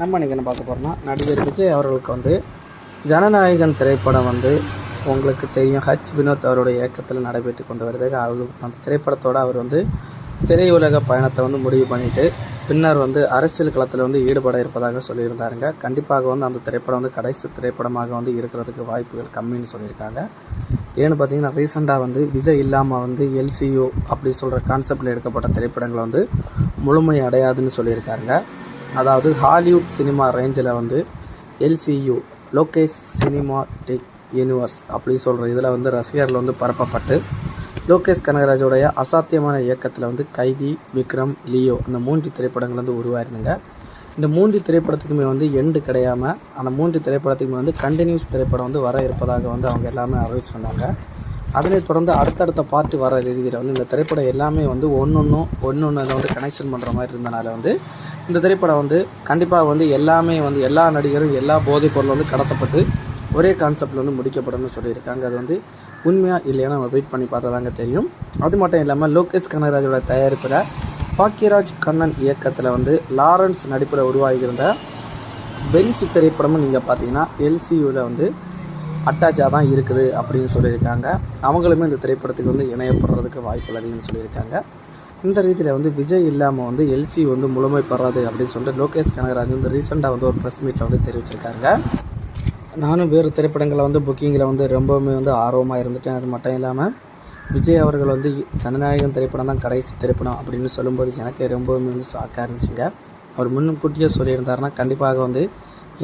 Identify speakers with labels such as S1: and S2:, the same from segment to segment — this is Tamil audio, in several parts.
S1: நம்ம இன்றைக்கி என்ன பார்க்க போகிறோம்னா நடிகர் விஜய் அவர்களுக்கு வந்து ஜனநாயகன் திரைப்படம் வந்து உங்களுக்கு தெரியும். ஹச் வினோத் அவருடைய இயக்கத்தில் நடைபெற்று கொண்டு வருது. அது அந்த திரைப்படத்தோடு அவர் வந்து திரையுலக பயணத்தை வந்து முடிவு பண்ணிட்டு பின்னர் வந்து அரசியல் களத்தில் வந்து ஈடுபட இருப்பதாக சொல்லியிருந்தாருங்க. கண்டிப்பாக வந்து அந்த திரைப்படம் வந்து கடைசி திரைப்படமாக வந்து இருக்கிறதுக்கு வாய்ப்புகள் கம்மின்னு சொல்லியிருக்காங்க. ஏன்னு பார்த்தீங்கன்னா ரீசெண்டாக வந்து விஜய் இல்லாமல் வந்து எல்சியோ அப்படி சொல்கிற கான்செப்டில் எடுக்கப்பட்ட திரைப்படங்கள் வந்து முழுமை அடையாதுன்னு சொல்லியிருக்காருங்க. அதாவது ஹாலிவுட் சினிமா ரேஞ்சில் வந்து எல்சியு லோகேஷ் சினிமாட்டிக் யூனிவர்ஸ் அப்படி சொல்கிற இதில் வந்து ரசிகர்கள் வந்து பரப்பப்பட்டு லோகேஷ் கனகராஜோடைய அசாத்தியமான இயக்கத்தில் வந்து கைதி விக்ரம் லியோ இந்த மூன்று திரைப்படங்கள் வந்து உருவாயிருந்தாங்க. இந்த மூன்று திரைப்படத்துக்குமே வந்து எண்டு கிடையாமல் அந்த மூன்று திரைப்படத்துக்குமே வந்து கண்டினியூஸ் திரைப்படம் வந்து வர இருப்பதாக வந்து அவங்க எல்லாமே அறிவிச்சிருந்தாங்க அதனைத் தொடர்ந்து அடுத்தடுத்த பார்ட் வர ரீதியில் வந்து இந்த திரைப்படம் எல்லாமே வந்து ஒன்று ஒன்றும் ஒன்று ஒன்று வந்து கனெக்ஷன் பண்ணுற மாதிரி இருந்தனால வந்து இந்த திரைப்படம் வந்து கண்டிப்பாக வந்து எல்லாமே வந்து எல்லா நடிகரும் எல்லா போதைப் பொருளும் வந்து கடத்தப்பட்டு ஒரே கான்செப்டில் வந்து முடிக்கப்படும்னு சொல்லியிருக்காங்க. அது வந்து உண்மையாக இல்லையா நம்ம வெயிட் பண்ணி பார்த்தா தாங்க தெரியும். அது மட்டும் இல்லாமல் லோகேஷ் கனகராஜோட தயாரிப்பில் பாக்கியராஜ் கண்ணன் இயக்கத்தில் வந்து லாரன்ஸ் நடிப்பில் உருவாகியிருந்த பென்ஸ் திரைப்படமும் நீங்கள் பார்த்தீங்கன்னா எல்சியூவில் வந்து அட்டாச்சாக தான் இருக்குது அப்படின்னு சொல்லியிருக்காங்க. அவங்களுமே இந்த திரைப்படத்துக்கு வந்து இணையப்படுறதுக்கு வாய்ப்பு அதிகம்னு சொல்லியிருக்காங்க. இந்த ரீதியில் வந்து விஜய் இல்லாமல் வந்து எல்சி வந்து முழுமை பெறாது அப்படின்னு சொல்லிட்டு லோகேஷ் கனகராஜ் வந்து ரீசெண்டாக வந்து ஒரு ப்ரெஸ் மீட்டில் வந்து தெரிவிச்சிருக்காங்க நானும் வேறு திரைப்படங்களை வந்து புக்கிங்கில் வந்து ரொம்பவுமே வந்து ஆர்வமாக இருந்துட்டேன். அது மட்டும் இல்லாமல் விஜய் அவர்கள் வந்து ஜனநாயகம் திரைப்படம் தான் கடைசி திரைப்படம் அப்படின்னு சொல்லும்போது எனக்கு ரொம்பவுமே வந்து ஷாக்காக இருந்துச்சுங்க. அவர் முன்கூட்டியே சொல்லியிருந்தாருன்னா கண்டிப்பாக வந்து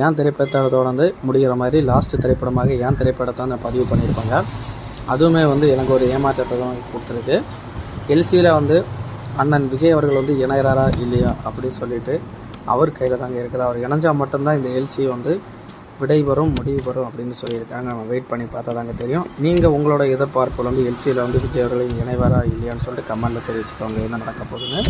S1: ஏன் திரைப்படத்தோட வந்து முடிகிற மாதிரி லாஸ்ட்டு திரைப்படமாக ஏன் திரைப்படத்தை வந்து பதிவு பண்ணியிருப்பாங்க? அதுவுமே வந்து எனக்கு ஒரு ஏமாற்றத்தை தான் கொடுத்துருக்கு. எல்சியில் வந்து அண்ணன் விஜய் அவர்கள் வந்து இணையறாரா இல்லையா அப்படின்னு சொல்லிட்டு அவர் கையில் தாங்க இருக்குது அவர் இணைஞ்சால் மட்டும்தான் இந்த எல்சி வந்து விடை வரும் முடிவு வரும் அப்படின்னு சொல்லியிருக்காங்க. நம்ம வெயிட் பண்ணி பார்த்தா தாங்க தெரியும். நீங்கள் உங்களோட எதிர்பார்ப்பில் வந்து எல்சியில் வந்து விஜய் அவர்கள் இணைவாரா இல்லையான்னு சொல்லிட்டு கமெண்டில் தெரிவிச்சுக்கோங்க. என்ன நடக்க போகுதுன்னு.